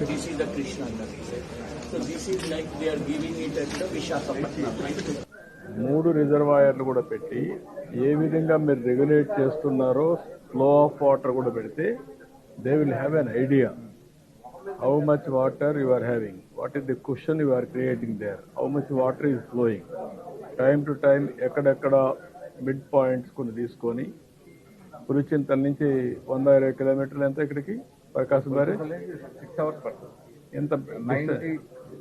This is the Krishna. So this is like they are giving it at the Vishakhapatnam, right? మూడు రిజర్వాయర్లు కూడా పెట్టి ఏ విధంగా మీరు రెగ్యులేట్ చేస్తున్నారో ఫ్లో ఆఫ్ వాటర్ కూడా పెడితే they will have an idea how much water you are having what is the question you are creating there how much water is flowing time to time ఎక్కడెక్కడ mid points కొన్ని తీసుకొని పులిచింతల నుంచి వంద ఇరవై కిలోమీటర్లు ఎంత ఇక్కడికి? ప్రకాశం బ్యారేజ్ సిక్స్ అవర్స్ పడుతుంది. ఎంత?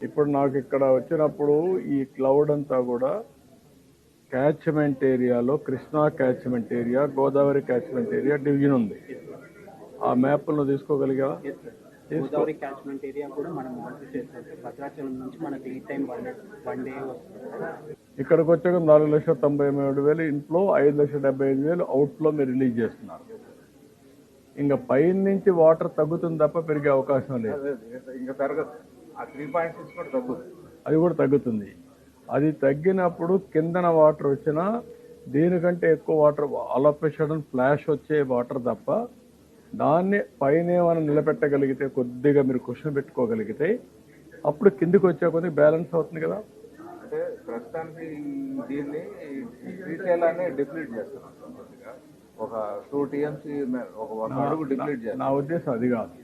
ఇప్పుడు నాకు ఇక్కడ వచ్చినప్పుడు ఈ క్లౌడ్ అంతా కూడా క్యాచ్మెంట్ ఏరియాలో Krishna catchment area Godavari catchment area division ఉంది. ఆ మ్యాప్ను తీసుకోగలిగా గోదావరి క్యాచ్మెంట్ ఏరియా కూడా మనం భద్రాచలం నుంచి మనకి ఈ టైం వన్ డే ఇక్కడికి వచ్చాక నాలుగు లక్షల తొంభై మూడు వేలు ఇంట్లో ఐదు లక్షల డెబ్బై ఐదు వేలు అవుట్లో మీరు రిలీజ్ చేస్తున్నారు. ఇంకా పైన నుంచి వాటర్ తగ్గుతుంది తప్ప పెరిగే అవకాశం లేదు. ఇంకా పెరగదు. అది కూడా తగ్గుతుంది. అది తగ్గినప్పుడు కిందన వాటర్ వచ్చినా దీనికంటే ఎక్కువ వాటర్ అలపేషన్ ఫ్లాష్ వచ్చే వాటర్ తప్ప దాన్ని పైన ఏమైనా నిలబెట్టగలిగితే కొద్దిగా మీరు క్వశ్చన్ పెట్టుకోగలిగితే అప్పుడు కిందికి వచ్చే కొద్దిగా బ్యాలెన్స్ అవుతుంది కదా. అంటే ప్రస్తుతానికి దీన్ని శ్రీశైలాన్ని డిప్లీట్ చేస్తున్నాం కొద్దిగా. ఒక టూ టీఎంసీ ఒక అడుగు డిప్లీట్ చేస్తాం నా ఉద్దేశం అది కాదు.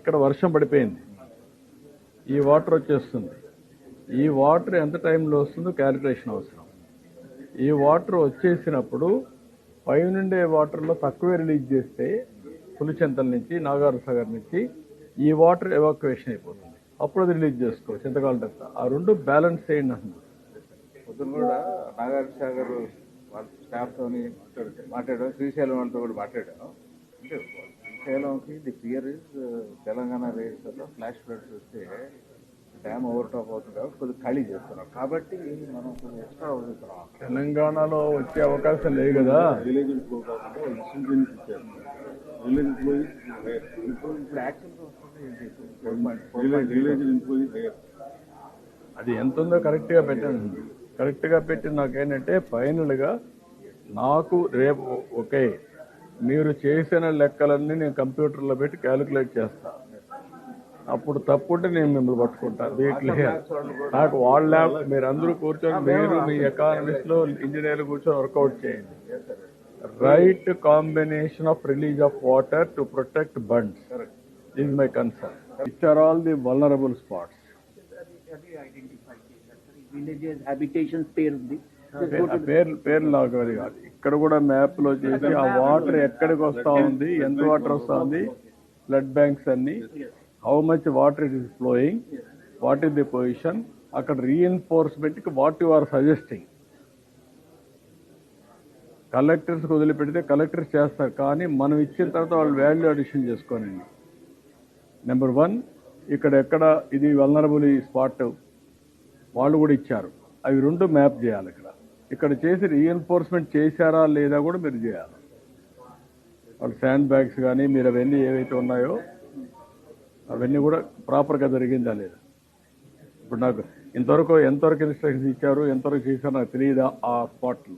ఇక్కడ వర్షం పడిపోయింది. ఈ వాటర్ వచ్చేస్తుంది. ఈ వాటర్ ఎంత టైంలో వస్తుందో క్యాలిక్యులేషన్ అవసరం. ఈ వాటర్ వచ్చేసినప్పుడు పైనుండే వాటర్లో తక్కువే రిలీజ్ చేస్తే పులిచెంతల నుంచి నాగార్ సాగర్ నుంచి ఈ వాటర్ ఎవాక్యువేషన్ అయిపోతుంది. అప్పుడు అది రిలీజ్ చేసుకోవచ్చు. చింతకాల తర్వాత ఆ రెండు బ్యాలెన్స్ చేయండి అంటున్నాను పొద్దున కూడా నాగార్జున సాగర్ స్టాఫ్తో స్టాఫ్ మాట్లాడాం శ్రీశైలం వాళ్ళతో కూడా మాట్లాడాను. శ్రీశైలంకి the clear is Telangana rates flash floods వస్తే డ్యామ్ ఓవర్ టాప్ అవుతుంది కాబట్టి కొద్దిగా ఖాళీ చేస్తున్నాం కాబట్టి మనం కొంచెం ఎక్స్ట్రా అవుతున్నాం తెలంగాణలో వచ్చే అవకాశం లేదు కదా? విలేజ్ ఫ్లో కాకుండా ఇన్సూరెన్స్ ఇచ్చారు విలేజ్ ఇప్పుడు ఇప్పుడు యాక్చువల్గా వస్తుంది విలేజ్ అది ఎంత ఉందో కరెక్ట్గా పెట్టాను. కరెక్ట్గా పెట్టి నాకేంటంటే ఫైనల్గా నాకు రేపు ఓకే మీరు చేసిన లెక్కలన్నీ నేను కంప్యూటర్లో పెట్టి క్యాలిక్యులేట్ చేస్తా. అప్పుడు తప్పుంటే నేను మిమ్మల్ని పట్టుకుంటాను క్లియర్ నాకు వాళ్ళ మీరు అందరూ కూర్చొని మీరు మీ ఎకానమిస్ట్లో ఇంజనీర్లు కూర్చొని వర్కౌట్ చేయండి. Right combination of release of water to protect bunds is my concern which are all the vulnerable spots villages habitations పేరు ఉంది పేర్లు పేర్లు నాకు అది కాదు. ఇక్కడ కూడా మ్యాప్లో చేసి ఆ వాటర్ ఎక్కడికి వస్తా ఉంది ఎంత వాటర్ వస్తా ఉంది బ్లడ్ బ్యాంక్స్ అన్ని how much water it is flowing what is the position అక్కడ రీఎన్ఫోర్స్మెంట్కి what you are suggesting collectors వదిలిపెడితే కలెక్టర్స్ చేస్తారు కానీ మనం ఇచ్చిన తర్వాత వాళ్ళు వాల్యూ అడిషన్ చేసుకోనండి నెంబర్ వన్ ఇక్కడ ఎక్కడ ఇది వల్నరబుల్ ఈ స్పాట్ వాళ్ళు కూడా ఇచ్చారు. అవి రెండు మ్యాప్ చేయాలి ఇక్కడ. ఇక్కడ చేసి రీఎన్ఫోర్స్మెంట్ చేశారా లేదా కూడా మీరు చేయాలి. వాళ్ళు శాండ్ బ్యాగ్స్ కానీ మీరు అవన్నీ ఏవైతే ఉన్నాయో అవన్నీ కూడా ప్రాపర్గా జరిగిందా లేదా? ఇప్పుడు నాకు ఇంతవరకు ఎంతవరకు ఇన్స్ట్రక్షన్స్ ఇచ్చారు ఎంతవరకు చేశారో నాకు తెలియదా ఆ స్పాట్లో